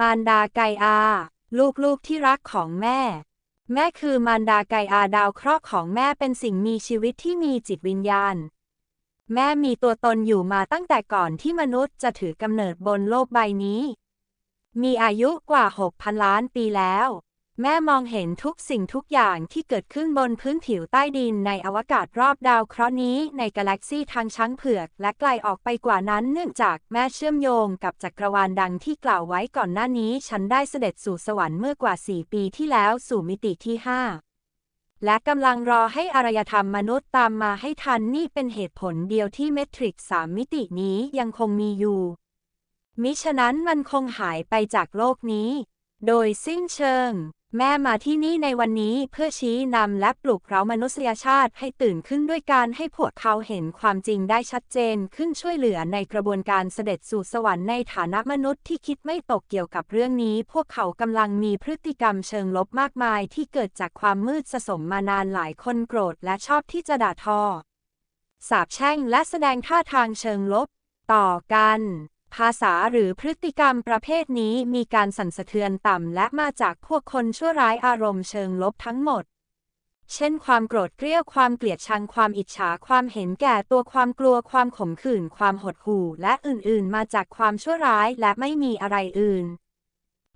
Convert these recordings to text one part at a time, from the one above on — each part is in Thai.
มารดาไกอา ลูกๆที่รักของแม่ แม่คือมารดาไกอาดาวเคราะห์ของแม่เป็นสิ่งมีชีวิตที่มีจิตวิญญาณ แม่มีตัวตนอยู่มาตั้งแต่ก่อนที่มนุษย์จะถือกำเนิดบนโลกใบนี้ มีอายุกว่า 6,000 ล้านปีแล้ว แม่มองเห็นทุกสิ่งทุกอย่างที่เกิดขึ้นบนพื้นผิวใต้ดินในอวกาศรอบดาวเคราะห์นี้ในกาแล็กซีทางช้างเผือก และไกลออกไปกว่านั้นเนื่องจากแม่เชื่อมโยงกับจักรวาลดังที่กล่าวไว้ก่อนหน้านี้ ฉันได้เสด็จสู่สวรรค์เมื่อกว่า 4 ปีที่แล้วสู่มิติที่ 5 และกำลังรอให้อารยธรรมมนุษย์ตามมาให้ทันนี่เป็นเหตุผลเดียวที่เมทริกสามมิตินี้ยังคงมีอยู่ มิฉะนั้นมันคงหายไปจากโลกนี้ โดยสิ้นเชิง แม่มาที่นี่ในวันนี้เพื่อชี้นำและปลุกเร้ามนุษยชาติให้ตื่นขึ้นด้วยการให้พวกเขาเห็นความจริงได้ชัดเจนขึ้นช่วยเหลือในกระบวนการเสด็จสู่สวรรค์ในฐานะมนุษย์ที่คิดไม่ตกเกี่ยวกับเรื่องนี้ พวกเขากำลังมีพฤติกรรมเชิงลบมากมายที่เกิดจากความมืดสะสมมานานหลายคนโกรธและชอบที่จะด่าทอสาบแช่งและแสดงท่าทางเชิงลบ ต่อกัน ภาษาหรือพฤติกรรมประเภทนี้มีการสั่นสะเทือนต่ำและมาจากพวกคนชั่วร้ายอารมณ์เชิงลบทั้งหมด เช่น ความโกรธเกรี้ยวความเกลียดชังความอิจฉาความเห็นแก่ตัวความกลัวความขมขื่น ความหดหู่ และอื่นๆ มาจากความชั่วร้ายและไม่มีอะไรอื่น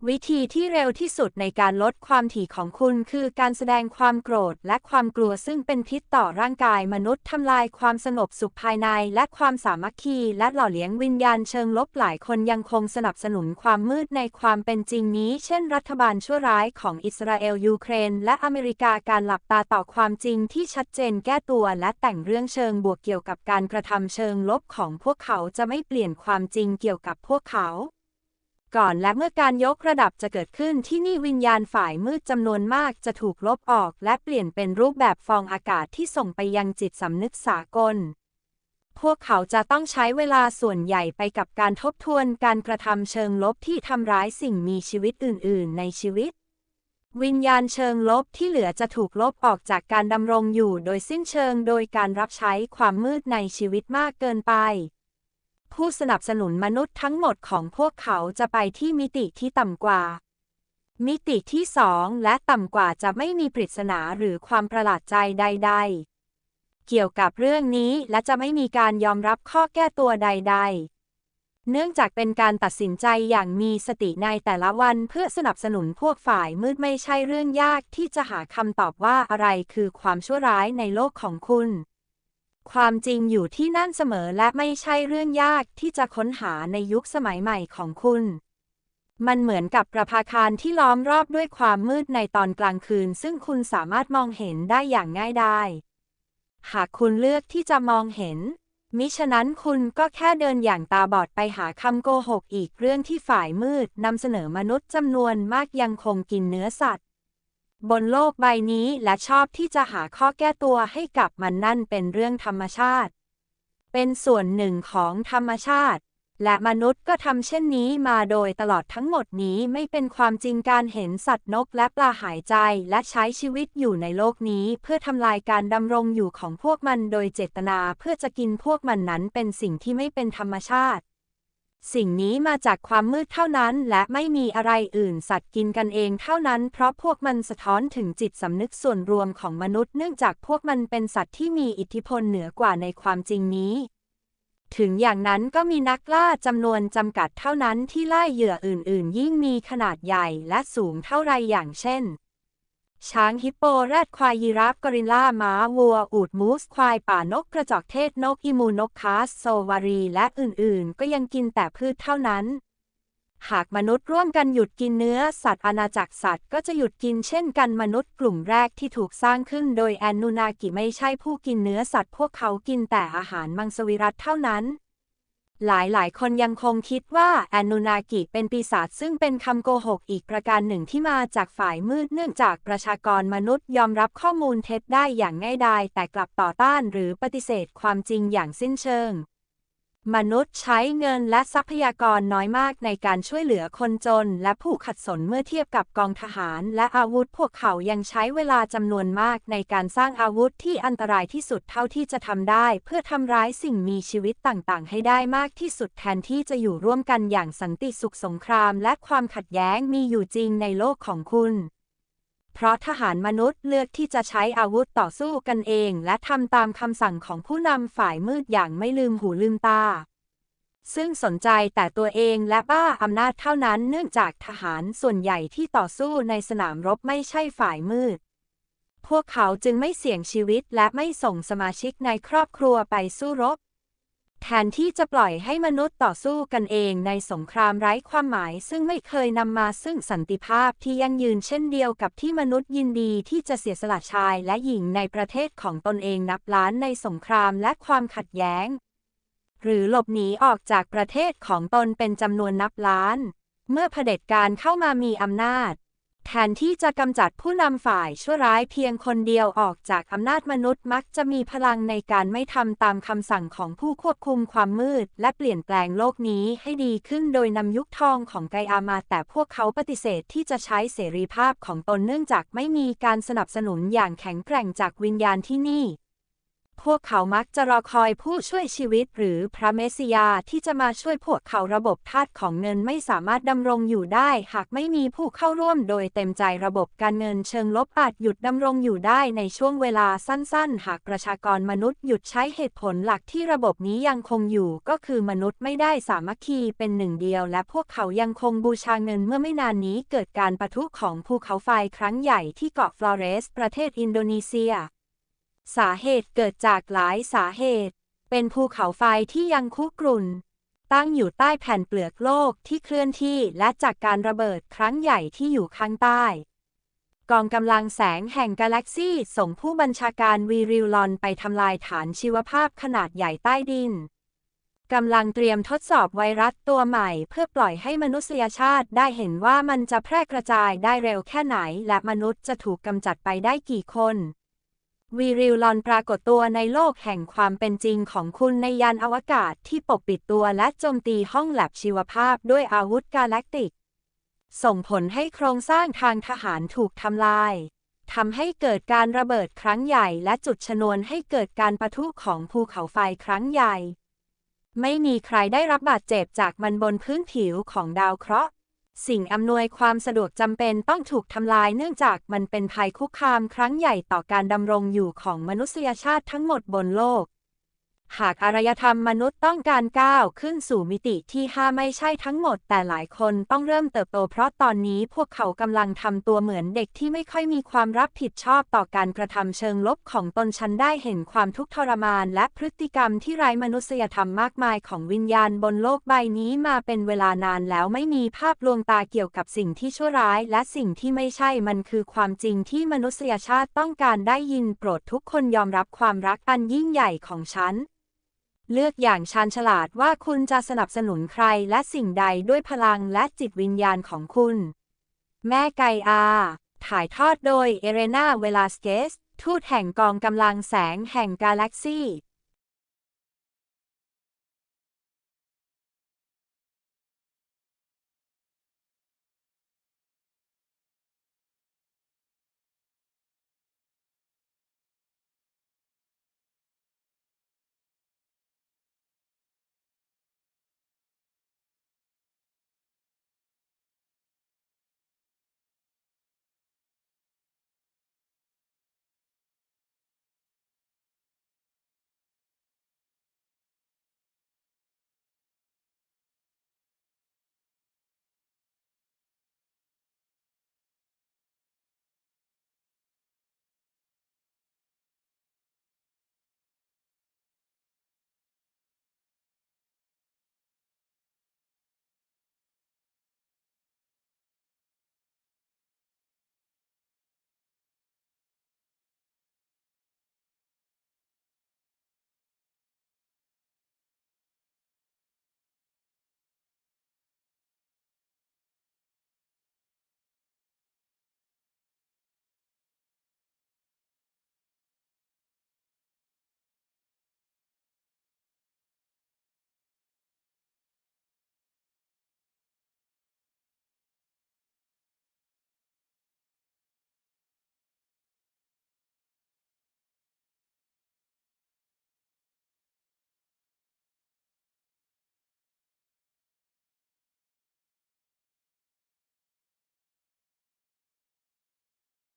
วิธีที่เร็วที่สุดในการลดความถี่ของคุณคือการแสดงความโกรธและความกลัวซึ่งเป็นพิษต่อร่างกายมนุษย์ทำลายความสงบสุขภายในและความสามัคคีและหล่อเลี้ยงวิญญาณเชิงลบหลายคนยังคงสนับสนุนความมืดในความเป็นจริงนี้ เช่นรัฐบาลชั่วร้ายของอิสราเอลยูเครน และอเมริกาการหลับตาต่อความจริงที่ชัดเจนแก้ตัวและแต่งเรื่องเชิงบวกเกี่ยวกับการกระทำเชิงลบของพวกเขาจะไม่เปลี่ยนความจริงเกี่ยวกับพวกเขา ก่อนและเมื่อการยกระดับจะเกิดขึ้นที่นี่วิญญาณฝ่ายมืดจำนวนมากจะถูกลบออกและเปลี่ยนเป็นรูปแบบฟองอากาศที่ส่งไปยังจิตสำนึกสากล พวกเขาจะต้องใช้เวลาส่วนใหญ่ไปกับการทบทวนการกระทำเชิงลบที่ทำร้ายสิ่งมีชีวิตอื่น ๆ ในชีวิต วิญญาณเชิงลบที่เหลือจะถูกลบออกจากการดำรงอยู่โดยสิ้นเชิงโดยการรับใช้ความมืดในชีวิตมากเกินไป ผู้สนับสนุนมนุษย์ทั้งหมดของพวกเขาจะไปที่มิติที่ต่ำกว่า มิติที่สองและต่ำกว่าจะไม่มีปริศนาหรือความประหลาดใจใด ๆ เกี่ยวกับเรื่องนี้และจะไม่มีการยอมรับข้อแก้ตัวใด ๆเนื่องจากเป็นการตัดสินใจอย่างมีสติในแต่ละวันเพื่อสนับสนุนพวกฝ่ายมืดไม่ใช่เรื่องยากที่จะหาคำตอบว่าอะไรคือความชั่วร้ายในโลกของคุณ ความจริงอยู่ที่นั่นเสมอและไม่ใช่เรื่องยากที่จะค้นหาในยุคสมัยใหม่ของคุณ มันเหมือนกับประภาคารที่ล้อมรอบด้วยความมืดในตอนกลางคืน ซึ่งคุณสามารถมองเห็นได้อย่างง่ายดายหากคุณเลือกที่จะมองเห็น มิฉะนั้นคุณก็แค่เดินอย่างตาบอดไปหาคำโกหกอีกเรื่องที่ฝ่ายมืดนำเสนอมนุษย์จำนวนมากยังคงกินเนื้อสัตว์ บนโลกใบนี้และชอบที่จะหาข้อแก้ตัวให้กับมันนั่นเป็นเรื่องธรรมชาติ เป็นส่วนหนึ่งของธรรมชาติ และมนุษย์ก็ทำเช่นนี้มาโดยตลอดทั้งหมดนี้ไม่เป็นความจริงการเห็นสัตว์นกและปลาหายใจและใช้ชีวิตอยู่ในโลกนี้ เพื่อทำลายการดำรงอยู่ของพวกมันโดยเจตนาเพื่อจะกินพวกมันนั้นเป็นสิ่งที่ไม่เป็นธรรมชาติ สิ่งนี้มาจากความมืดเท่านั้น และไม่มีอะไรอื่นสัตว์กินกันเองเท่านั้น เพราะพวกมันสะท้อนถึงจิตสำนึกส่วนรวมของมนุษย์ เนื่องจากพวกมันเป็นสัตว์ที่มีอิทธิพลเหนือกว่าในความจริงนี้ ถึงอย่างนั้นก็มีนักล่าจำนวนจำกัดเท่านั้นที่ไล่เหยื่ออื่น ๆ ยิ่งมีขนาดใหญ่และสูงเท่าไรอย่างเช่น ช้างฮิปโปแรดควายยีราฟกอริลลาม้าวัว อูฐมูส ควายป่านกกระจอกเทศนกอิมูนกคาสโซวารี และอื่นๆ ก็ยังกินแต่พืชเท่านั้น หากมนุษย์ร่วมกันหยุดกินเนื้อสัตว์อาณาจักรสัตว์ก็จะหยุดกินเช่นกันมนุษย์กลุ่มแรกที่ถูกสร้างขึ้นโดยแอนนูนากิไม่ใช่ผู้กินเนื้อสัตว์พวกเขากินแต่อาหารมังสวิรัตเท่านั้น หลายหลายคนยังคงคิดว่าแอนนูนากิเป็นปีศาจซึ่งเป็นคำโกหกอีกประการหนึ่งที่มาจากฝ่ายมืดเนื่องจากประชากรมนุษย์ยอมรับข้อมูลเท็จได้อย่างง่ายดายแต่กลับต่อต้านหรือปฏิเสธความจริงอย่างสิ้นเชิง มนุษย์ใช้เงินและทรัพยากรน้อยมากในการช่วยเหลือคนจน และผู้ขัดสนเมื่อเทียบกับกองทหารและอาวุธพวกเขายังใช้เวลาจำนวนมากในการสร้างอาวุธที่อันตรายที่สุดเท่าที่จะทำได้ เพื่อทำร้ายสิ่งมีชีวิตต่างๆ ให้ได้มากที่สุดแทนที่จะอยู่ร่วมกันอย่างสันติสุขสงคราม และความขัดแย้งมีอยู่จริงในโลกของคุณ เพราะทหารมนุษย์เลือกที่จะใช้อาวุธต่อสู้กันเอง และทำตามคำสั่งของผู้นำฝ่ายมืดอย่างไม่ลืมหูลืมตา ซึ่งสนใจแต่ตัวเองและบ้าอำนาจเท่านั้นเนื่องจากทหารส่วนใหญ่ที่ต่อสู้ในสนามรบไม่ใช่ฝ่ายมืด พวกเขาจึงไม่เสี่ยงชีวิตและไม่ส่งสมาชิกในครอบครัวไปสู้รบ แทนที่จะปล่อยให้มนุษย์ต่อสู้กันเองในสงครามไร้ความหมายซึ่งไม่เคยนำมาซึ่งสันติภาพที่ยั่งยืนเช่นเดียวกับที่มนุษย์ยินดีที่จะเสียสละชายและหญิงในประเทศของตนเองนับล้านในสงครามและความขัดแย้ง หรือหลบหนีออกจากประเทศของตนเป็นจำนวนนับล้าน เมื่อเผด็จการเข้ามามีอำนาจ แทนที่จะกำจัดผู้นำฝ่ายชั่วร้ายเพียงคนเดียวออกจากอำนาจมนุษย์มักจะมีพลังในการไม่ทำตามคำสั่งของผู้ควบคุมความมืด และเปลี่ยนแปลงโลกนี้ให้ดีขึ้นโดยนำยุคทองของไกอามาแต่พวกเขาปฏิเสธที่จะใช้เสรีภาพของตนเนื่องจากไม่มีการสนับสนุนอย่างแข็งแกร่งจากวิญญาณที่นี่ พวกเขามักจะรอคอยผู้ช่วยชีวิตหรือพระเมสสิยาที่จะมาช่วยพวกเขาระบบทาสของเงินไม่สามารถดำรงอยู่ได้ หากไม่มีผู้เข้าร่วมโดยเต็มใจระบบการเงินเชิงลบอาจหยุดดำรงอยู่ได้ในช่วงเวลาสั้น ๆ หากประชากรมนุษย์หยุดใช้เหตุผลหลักที่ระบบนี้ยังคงอยู่ก็คือมนุษย์ไม่ได้สามัคคีเป็นหนึ่งเดียว และพวกเขายังคงบูชาเงินเมื่อไม่นานนี้เกิดการปะทุของภูเขาไฟครั้งใหญ่ที่เกาะฟลอเรส ประเทศอินโดนีเซีย สาเหตุเกิดจากหลายสาเหตุ เป็นภูเขาไฟที่ยังคุกรุ่น ตั้งอยู่ใต้แผ่นเปลือกโลกที่เคลื่อนที่และจากการระเบิดครั้งใหญ่ที่อยู่ข้างใต้ กองกำลังแสงแห่งกาแล็กซี่ส่งผู้บัญชาการวีริลลอนไปทำลายฐานชีวภาพขนาดใหญ่ใต้ดินกำลังเตรียมทดสอบไวรัสตัวใหม่ เพื่อปล่อยให้มนุษยชาติได้เห็นว่ามันจะแพร่กระจายได้เร็วแค่ไหน และมนุษย์จะถูกกำจัดไปได้กี่คน วีริลลอนปรากฏตัวในโลกแห่งความเป็นจริงของคุณในยานอวกาศที่ปกปิดตัวและโจมตีห้องแลบชีวภาพด้วยอาวุธกาแล็กติก ส่งผลให้โครงสร้างทางทหารถูกทำลายทำให้เกิดการระเบิดครั้งใหญ่และจุดชนวนให้เกิดการปะทุของภูเขาไฟครั้งใหญ่ ไม่มีใครได้รับบาดเจ็บจากมันบนพื้นผิวของดาวเคราะห์ สิ่งอำนวยความสะดวกจำเป็นต้องถูกทำลายเนื่องจากมันเป็นภัยคุกคามครั้งใหญ่ต่อการดำรงอยู่ของมนุษยชาติทั้งหมดบนโลก หากอารยธรรมมนุษย์ต้องการก้าวขึ้นสู่มิติที่ห้าไม่ใช่ทั้งหมด แต่หลายคนต้องเริ่มเติบโตเพราะตอนนี้พวกเขากำลังทำตัวเหมือนเด็กที่ไม่ค่อยมีความรับผิดชอบต่อการกระทำเชิงลบของตนฉันได้เห็นความทุกข์ทรมาน และพฤติกรรมที่ไร้มนุษยธรรมมากมายของวิญญาณบนโลกใบนี้มาเป็นเวลานานแล้วไม่มีภาพลวงตาเกี่ยวกับสิ่งที่ชั่วร้าย และสิ่งที่ไม่ใช่มันคือความจริงที่มนุษยชาติต้องการได้ยินโปรดทุกคนยอมรับความรักอันยิ่งใหญ่ของฉัน เลือกอย่างชาญฉลาดว่าคุณจะสนับสนุนใครและสิ่งใดด้วยพลังและจิตวิญญาณของคุณ แม่ไกอา ถ่ายทอดโดยเอเรนาเวลาสเกส ทูตแห่งกองกำลังแสงแห่งกาแล็กซี่